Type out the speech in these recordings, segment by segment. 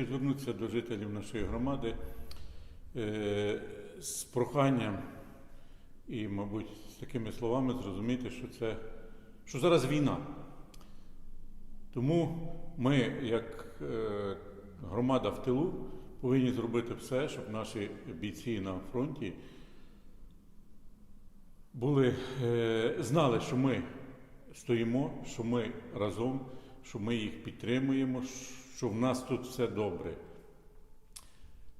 хотів звернутися до жителів нашої громади е, з проханням і, мабуть, з такими словами зрозуміти, що це що зараз війна. Тому ми, як е, громада в тилу, повинні зробити все, щоб наші бійці на фронті були, е, знали, що ми стоїмо, що ми разом, що ми їх підтримуємо, що в нас тут все добре.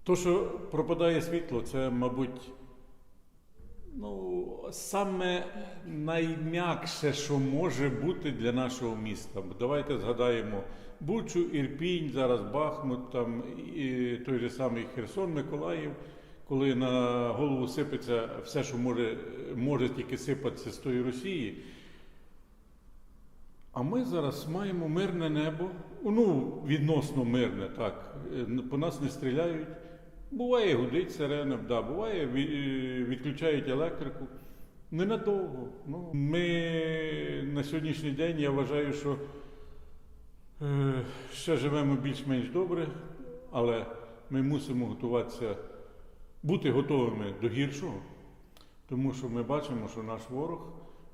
То, що пропадає світло, це, мабуть, ну, саме найм'якше, що може бути для нашого міста. Давайте згадаємо Бучу, Ірпінь, зараз Бахмут, там, і той же самий Херсон, Миколаїв, коли на голову сипеться все, що може, може тільки сипатися з тої Росії. А ми зараз маємо мирне небо, ну, відносно мирне, так. Е, По нас не стріляють. Буває, гудить сирена, да, буває, е, відключають електрику. Ненадовго. Ну, ми на сьогоднішній день я вважаю, що е, ще живемо більш-менш добре, але ми мусимо готуватися, бути готовими до гіршого, тому що ми бачимо, що наш ворог,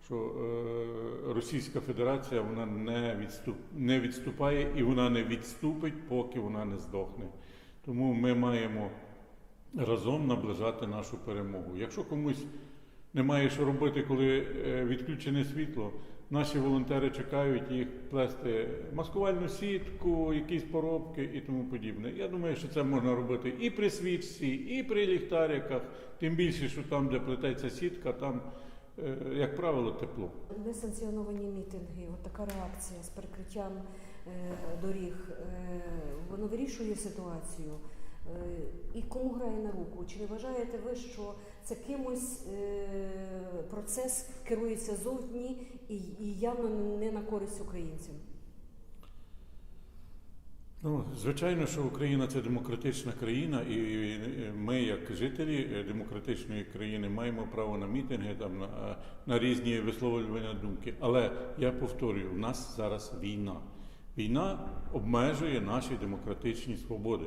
що е, Російська Федерація вона не, відступ, не відступає і вона не відступить, поки вона не здохне. Тому ми маємо разом наближати нашу перемогу. Якщо комусь немає що робити, коли е, відключене світло, наші волонтери чекають їх плести маскувальну сітку, якісь поробки і тому подібне. Я думаю, що це можна робити і при свічці, і при ліхтариках, тим більше, що там, де плететься сітка, там, як правило, тепло. Несанкціоновані мітинги, от така реакція з перекриттям е, доріг, е, воно вирішує ситуацію. Е, і кому грає на руку? Чи не вважаєте ви, що це кимось е, процес керується зовні і явно не на користь українцям? Ну, звичайно, що Україна це демократична країна, і ми, як жителі е, демократичної країни, маємо право на мітинги, там, на, на різні висловлювання думки. Але я повторюю, в нас зараз війна. Війна обмежує наші демократичні свободи,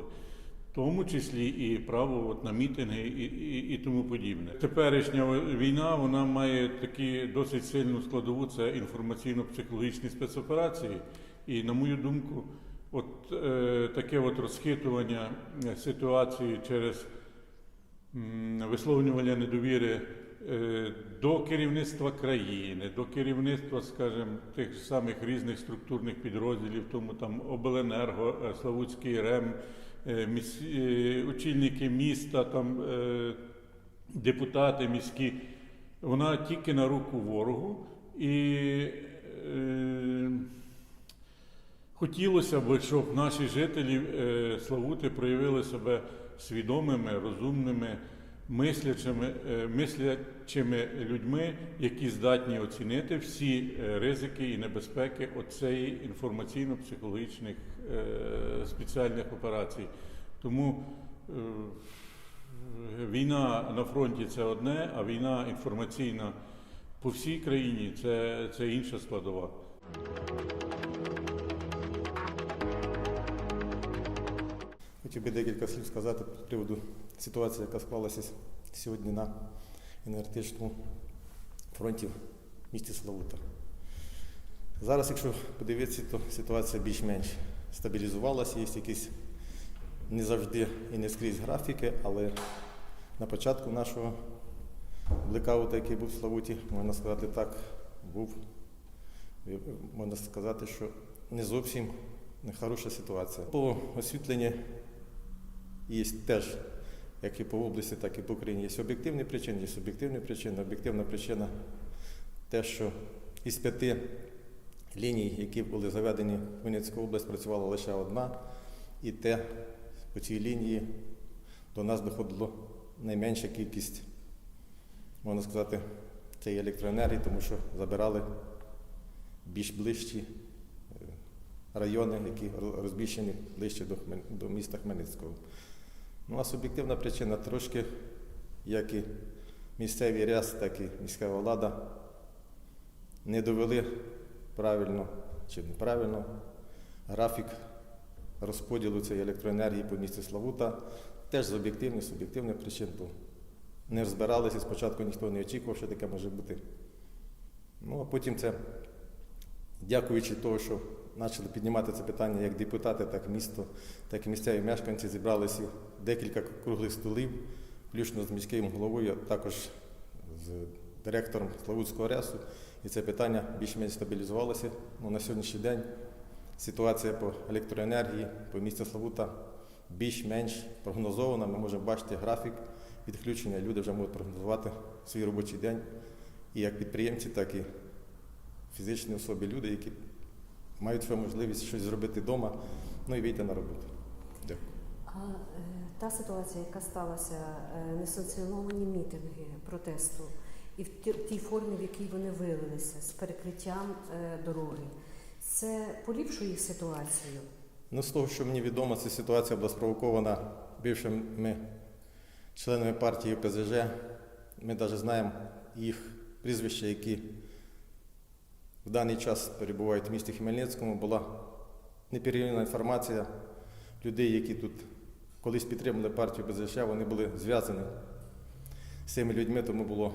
в тому числі і право от, на мітинги і, і, і тому подібне. Теперішня війна вона має такі досить сильну складову це інформаційно-психологічні спецоперації. І, на мою думку, От е, таке от розхитування е, ситуації через м, висловлювання недовіри е, до керівництва країни, до керівництва, скажімо, тих самих різних структурних підрозділів, тому там Обленерго, е, Славутський РЕМ, е, міс, е, очільники міста, там е, депутати міські, вона тільки на руку ворогу і. Е, Хотілося б, щоб наші жителі е, Славути проявили себе свідомими, розумними, мислячими, е, мислячими людьми, які здатні оцінити всі е, ризики і небезпеки оцеї інформаційно-психологічних спеціальних операцій. Тому війна на фронті це одне, а війна інформаційна по всій країні це, це інша складова. Хотів би декілька слів сказати з приводу ситуації, яка склалася сьогодні на енергетичному фронті в місті Славута. Зараз, якщо подивитися, то ситуація більш-менш стабілізувалася, є якісь не завжди і не скрізь графіки, але на початку нашого блекауту, який був в Славуті, можна сказати так, був, можна сказати, що не зовсім хороша ситуація. По освітленню є теж, як і по області, так і по Україні. Є об'єктивні причини, є суб'єктивні причини. Об'єктивна причина те, що із п'яти ліній, які були заведені в Хмельницьку область, працювала лише одна, і те по цій лінії до нас доходило найменша кількість, можна сказати, цієї електроенергії, тому що забирали більш ближчі е, райони, які розміщені ближче до, до міста Хмельницького. Ну а суб'єктивна причина трошки, як і місцевий ряс, так і міська влада не довели правильно чи неправильно графік розподілу цієї електроенергії по місті Славута. Теж з об'єктивних, суб'єктивних причин. То не розбиралися, спочатку ніхто не очікував, що таке може бути. Ну, а потім це, дякуючи того, що почали піднімати це питання як депутати, так і місто, так і місцеві мешканці, зібралися декілька круглих столів, включно з міським головою, а також з директором Славутського РЕСу. І це питання більш-менш стабілізувалося. Ну, на сьогоднішній день ситуація по електроенергії по місту Славута більш-менш прогнозована. Ми можемо бачити графік відключення. Люди вже можуть прогнозувати свій робочий день. І як підприємці, так і фізичні особи, люди, які мають свою можливість щось зробити вдома, ну і вийти на роботу. Дякую. А е, та ситуація, яка сталася, е, несанкціоновані мітинги протесту, і в тій формі, в якій вони вилилися, з перекриттям е, дороги, це поліпшує їх ситуацію. Ну, з того, що мені відомо, ця ситуація була спровокована бившими членами партії ПЗЖ. Ми навіть знаємо їх прізвища, які в даний час перебувають в місті Хмельницькому. Була неперевірена інформація людей, які тут колись підтримали партію ПЗЖ, вони були зв'язані з цими людьми, тому було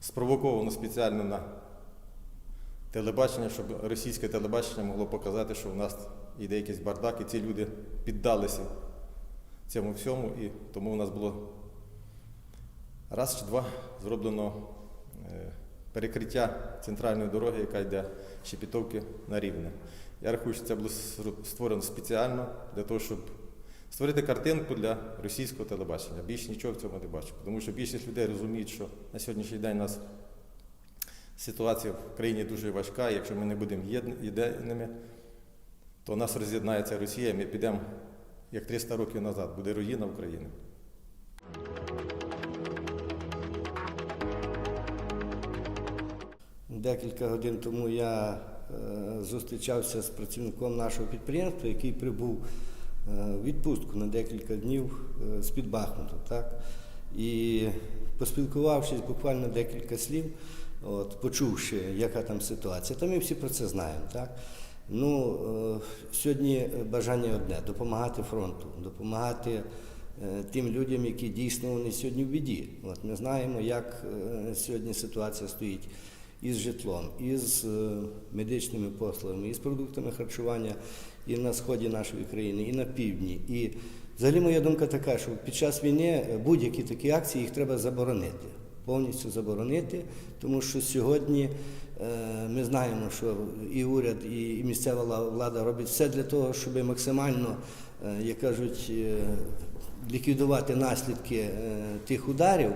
спровоковано спеціально на телебачення, щоб російське телебачення могло показати, що в нас йде якийсь бардак, і ці люди піддалися цьому всьому, і тому у нас було раз чи два зроблено е, перекриття центральної дороги, яка йде з Шепетовки на Рівне. Я рахую, що це було створено спеціально для того, щоб створити картинку для російського телебачення. Більше нічого в цьому не бачу, тому що більшість людей розуміють, що на сьогоднішній день у нас ситуація в країні дуже важка, якщо ми не будемо єдиними, то нас роз'єднається Росія, ми підемо як 300 років назад, буде руїна України. Декілька годин тому я е, зустрічався з працівником нашого підприємства, який прибув е, в відпустку на декілька днів е, з-під Бахмуту. Так? І поспілкувавшись буквально декілька слів, от, почувши, яка там ситуація, то ми всі про це знаємо. Так? Ну, е, сьогодні бажання одне допомагати фронту, допомагати е, тим людям, які дійсно вони сьогодні в біді. От ми знаємо, як е, сьогодні ситуація стоїть із житлом, із е, медичними послугами, із продуктами харчування і на сході нашої країни, і на півдні. І взагалі моя думка така, що під час війни е, будь-які такі акції їх треба заборонити, повністю заборонити, тому що сьогодні е, ми знаємо, що і уряд, і місцева влада роблять все для того, щоб максимально, як кажуть, ліквідувати наслідки тих ударів.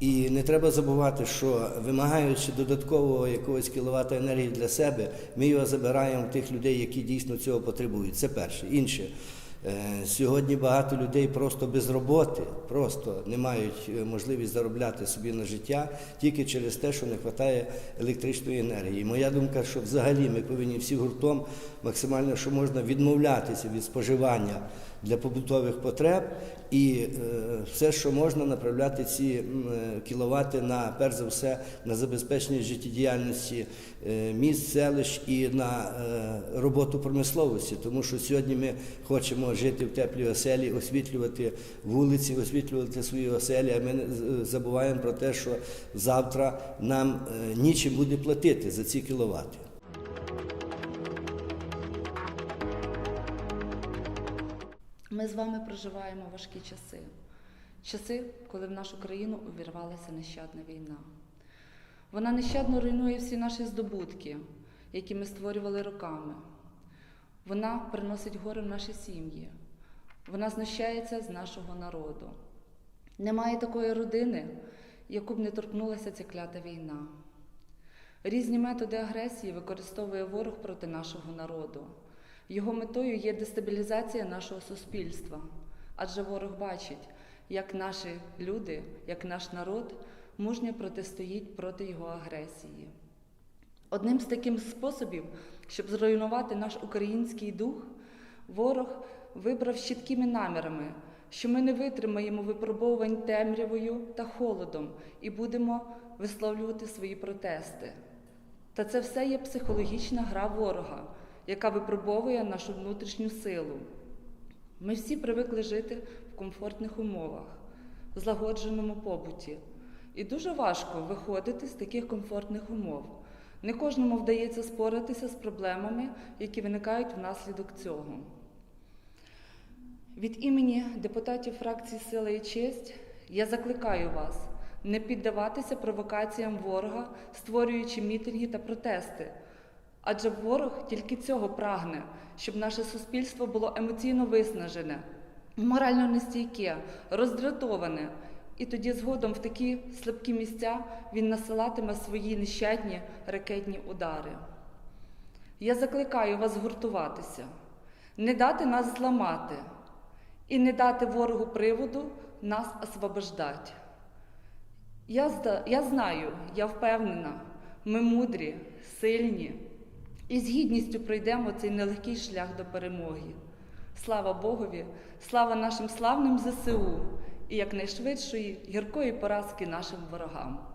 І не треба забувати, що вимагаючи додаткового якогось кіловата енергії для себе, ми його забираємо в тих людей, які дійсно цього потребують. Це перше. Інше. Е, Сьогодні багато людей просто без роботи, просто не мають е, можливість заробляти собі на життя тільки через те, що не вистачає електричної енергії. Моя думка, що взагалі ми повинні всі гуртом максимально, що можна відмовлятися від споживання для побутових потреб і е, все, що можна, направляти ці е, кіловати на перш за все на забезпечення життєдіяльності е, міст, селищ і на роботу промисловості, тому що сьогодні ми хочемо жити в теплій оселі, освітлювати вулиці, освітлювати свої оселі. А ми забуваємо про те, що завтра нам нічим буде платити за ці кіловати. Ми з вами проживаємо важкі часи. Часи, коли в нашу країну увірвалася нещадна війна. Вона нещадно руйнує всі наші здобутки, які ми створювали роками. Вона приносить горе в наші сім'ї. Вона знущається з нашого народу. Немає такої родини, яку б не торкнулася ця клята війна. Різні методи агресії використовує ворог проти нашого народу. Його метою є дестабілізація нашого суспільства, адже ворог бачить, як наші люди, як наш народ мужньо протистоїть проти його агресії. Одним з таких способів, щоб зруйнувати наш український дух, ворог вибрав з чіткими намірами, що ми не витримаємо випробовувань темрявою та холодом і будемо висловлювати свої протести. Та це все є психологічна гра ворога, яка випробовує нашу внутрішню силу. Ми всі привикли жити в комфортних умовах, в злагодженому побуті. І дуже важко виходити з таких комфортних умов. Не кожному вдається споратися з проблемами, які виникають внаслідок цього. Від імені депутатів фракції Сила і честь я закликаю вас не піддаватися провокаціям ворога, створюючи мітинги та протести. Адже ворог тільки цього прагне, щоб наше суспільство було емоційно виснажене, морально нестійке, роздратоване. І тоді згодом в такі слабкі місця він насилатиме свої нещадні ракетні удари. Я закликаю вас згуртуватися, не дати нас зламати і не дати ворогу приводу нас освобождати. Я, я знаю, я впевнена, ми мудрі, сильні і з гідністю пройдемо цей нелегкий шлях до перемоги. Слава Богові, слава нашим славним ЗСУ і якнайшвидшої гіркої поразки нашим ворогам.